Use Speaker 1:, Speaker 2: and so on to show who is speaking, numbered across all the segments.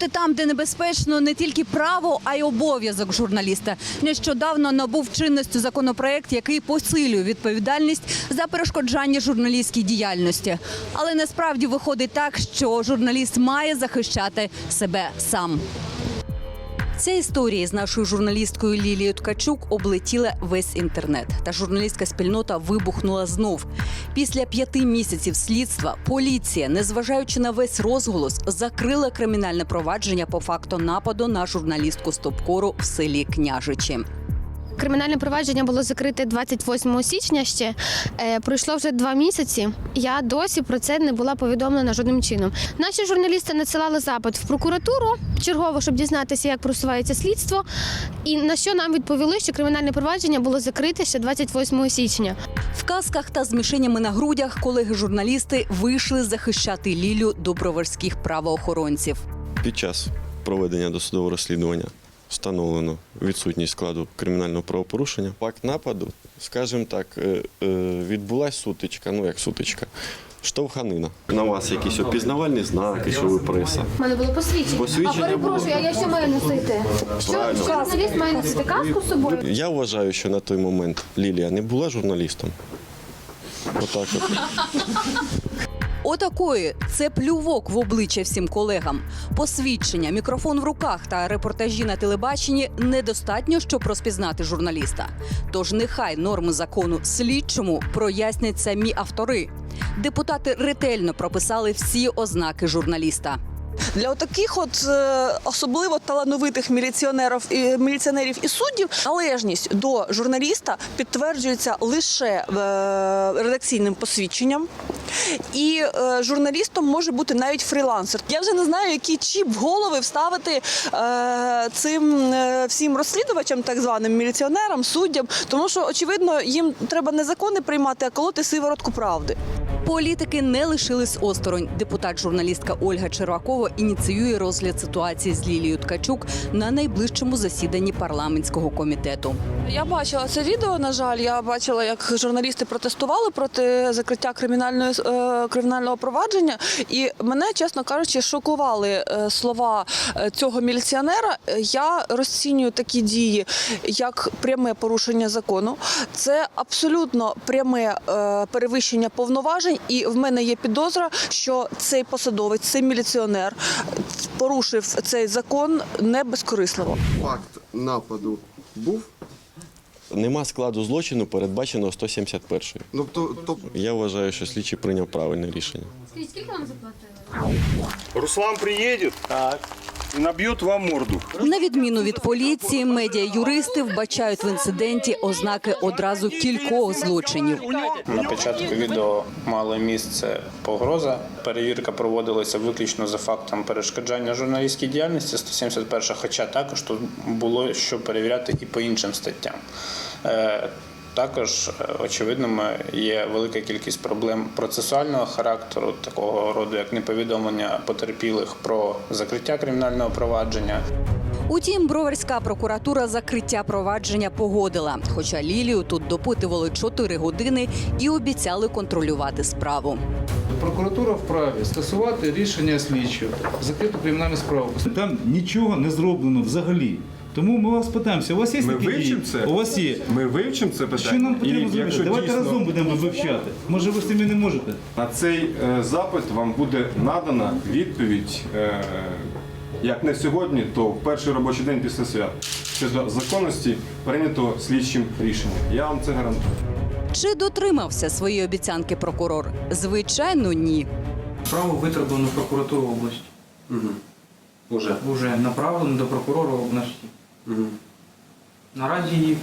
Speaker 1: Бути там, де небезпечно, не тільки право, а й обов'язок журналіста. Нещодавно набув чинності законопроект, який посилює відповідальність за перешкоджання журналістській діяльності. Але насправді виходить так, що журналіст має захищати себе сам. Ця історія з нашою журналісткою Лілією Ткачук облетіла весь інтернет. Та журналістська спільнота вибухнула знов. Після п'яти місяців слідства поліція, незважаючи на весь розголос, закрила кримінальне провадження по факту нападу на журналістку Стопкору в селі Княжичі.
Speaker 2: Кримінальне провадження було закрите 28 січня ще. Е, пройшло вже два місяці. Я досі про це не була повідомлена жодним чином. Наші журналісти надсилали запит в прокуратуру чергово, щоб дізнатися, як просувається слідство. І на що нам відповіли, що кримінальне провадження було закрите ще 28 січня.
Speaker 1: В касках та з мішенями на грудях колеги-журналісти вийшли захищати Лілю до броварських правоохоронців.
Speaker 3: Під час проведення досудового розслідування встановлено відсутність складу кримінального правопорушення. Факт нападу, скажімо так, е, е, відбулась сутичка, ну як сутичка, штовханина. На вас якісь опізнавальні знаки, що ви преса.
Speaker 2: У мене було посвідчення.
Speaker 3: Посвідчення
Speaker 2: а перепрошую,
Speaker 3: було.
Speaker 2: а я що маю носити? Що журналіст має носити каску з собою?
Speaker 3: Я вважаю, що на той момент Лілія не була журналістом. Отак от.
Speaker 1: Отакої це плювок в обличчя всім колегам. Посвідчення, мікрофон в руках та репортажі на телебаченні недостатньо, щоб розпізнати журналіста. Тож нехай норми закону слідчому прояснять самі автори. Депутати ретельно прописали всі ознаки журналіста.
Speaker 4: Для таких от е, особливо талановитих міліціонерів і міліціонерів і суддів належність до журналіста підтверджується лише е, редакційним посвідченням. І е, журналістом може бути навіть фрілансер. Я вже не знаю, який чіп голови вставити е, цим е, всім розслідувачам, так званим міліціонерам, суддям, тому що очевидно їм треба не закони приймати, а колоти сиворотку правди.
Speaker 1: Політики не лишились осторонь. Депутат-журналістка Ольга Червакова ініціює розгляд ситуації з Лілією Ткачук на найближчому засіданні парламентського комітету.
Speaker 4: Я бачила це відео. На жаль, я бачила, як журналісти протестували проти закриття кримінальної е, кримінального провадження. І мене, чесно кажучи, шокували е, слова е, цього міліціонера. Я розцінюю такі дії як пряме порушення закону. Це абсолютно пряме перевищення повноважень. І в мене є підозра, що цей посадовець, цей міліціонер порушив цей закон не безкорисливо.
Speaker 5: Факт нападу був.
Speaker 3: Нема складу злочину, передбаченого 171
Speaker 5: Ну то, то
Speaker 3: Я вважаю, що слідчий прийняв правильне рішення.
Speaker 2: Скільки вам заплатили?
Speaker 6: Руслан приедет и набьет вам морду.
Speaker 1: На відміну від поліції, медіа-юристи вбачають в інциденті ознаки одразу кількох злочинів.
Speaker 7: На початку відео мала місце погроза. Перевірка проводилася виключно за фактом перешкоджання журналістській діяльності 171, хоча також тут було що перевіряти і по іншим статтям. Також е, очевидними є велика кількість проблем процесуального характеру, такого роду як неповідомлення потерпілих про закриття кримінального провадження.
Speaker 1: Утім, броварська прокуратура закриття провадження погодила. Хоча Лілію тут допитували 4 години і обіцяли контролювати справу.
Speaker 8: Прокуратура вправі скасувати рішення слідчого, закрити кримінальну справу.
Speaker 9: Там нічого не зроблено взагалі. Тому ми вас питаємося, у вас є
Speaker 6: Ми
Speaker 9: такі
Speaker 6: вивчимо
Speaker 9: дії?
Speaker 6: це?
Speaker 9: У вас є.
Speaker 6: Ми вивчимо це питання.
Speaker 9: Що нам потрібно
Speaker 6: І
Speaker 9: зробити?
Speaker 6: якщо
Speaker 9: Давайте
Speaker 6: дійсно
Speaker 9: разом будемо вивчати. Може, ви самі не можете.
Speaker 6: На цей е, запит вам буде надана відповідь. е, Як не сьогодні, то в перший робочий день після свят щодо законності прийнято слідчим рішення. Я вам це гарантую.
Speaker 1: Чи дотримався своєї обіцянки прокурор? Звичайно, ні.
Speaker 10: Справу витроблено в прокуратуру області.
Speaker 6: Уже.
Speaker 10: Уже направлено до прокурора області. Наразі її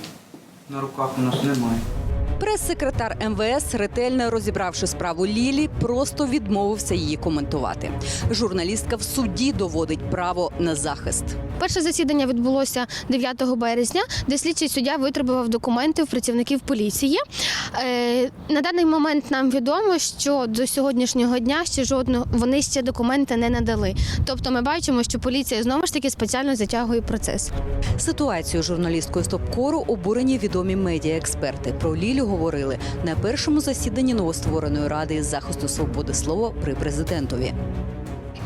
Speaker 10: на руках у нас немає.
Speaker 1: Прес-секретар МВС, ретельно розібравши справу Лілі, просто відмовився її коментувати. Журналістка в суді доводить право на захист.
Speaker 2: Перше засідання відбулося 9 березня, де слідчий суддя витребував документи в працівників поліції. Е, на даний момент нам відомо, що до сьогоднішнього дня ще жодного вони ще документи не надали. Тобто, ми бачимо, що поліція знову ж таки спеціально затягує процес.
Speaker 1: Ситуацію журналісткою Стопкору обурені відомі медіаексперти. Про Лілю говорили на першому засіданні новоствореної ради захисту свободи слова при президентові.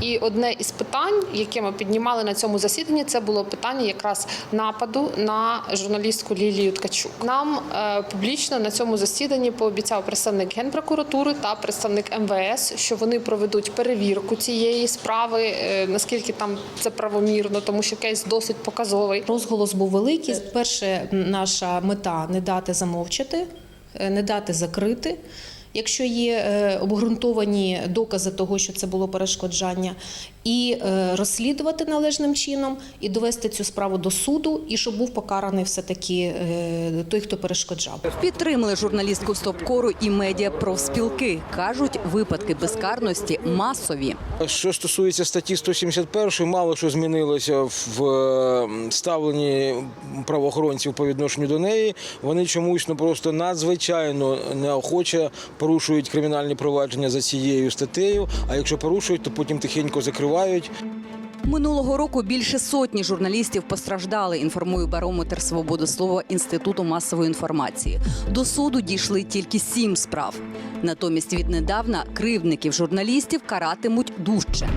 Speaker 11: І одне із питань, яке ми піднімали на цьому засіданні, це було питання якраз нападу на журналістку Лілію Ткачук. Нам е, публічно на цьому засіданні пообіцяв представник генпрокуратури та представник МВС, що вони проведуть перевірку цієї справи, е, наскільки там це правомірно, тому що кейс досить показовий.
Speaker 12: Розголос був великий. Перше, наша мета не дати замовчати, е, не дати закрити. Якщо є е, обґрунтовані докази того, що це було перешкоджання, і е, розслідувати належним чином, і довести цю справу до суду, і щоб був покараний все таки е, той, хто перешкоджав.
Speaker 1: Підтримали журналістку стопкору і медіа профспілки. кажуть, випадки безкарності масові.
Speaker 13: Що стосується статті 171, мало що змінилося в ставленні правоохоронців по відношенню до неї. Вони чомусь ну просто надзвичайно неохоче порушують кримінальні провадження за цією статтею. А якщо порушують, то потім тихенько закривають.
Speaker 1: Минулого року більше сотні журналістів постраждали. Інформує барометр свободи слова інституту масової інформації. До суду дійшли тільки сім справ. Натомість віднедавна кривдників журналістів каратимуть дужче.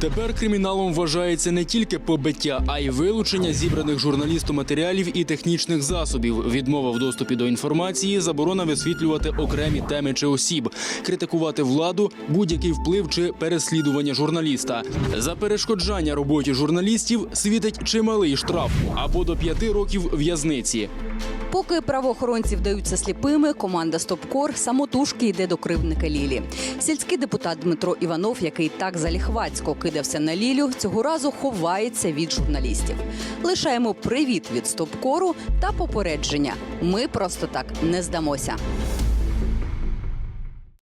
Speaker 14: Тепер криміналом вважається не тільки побиття, а й вилучення зібраних журналістом матеріалів і технічних засобів, відмова в доступі до інформації, заборона висвітлювати окремі теми чи осіб, критикувати владу, будь-який вплив чи переслідування журналіста. За перешкоджання роботі журналістів світить чималий штраф або до п'яти років в'язниці.
Speaker 1: Поки правоохоронці вдаються сліпими, команда Стопкор самотужки йде до кривдника Лілі. Сільський депутат Дмитро Іванов, який так заліхвацько кидався на Лілю, цього разу ховається від журналістів. Лишаємо привіт від Стопкору та попередження. Ми просто так не здамося.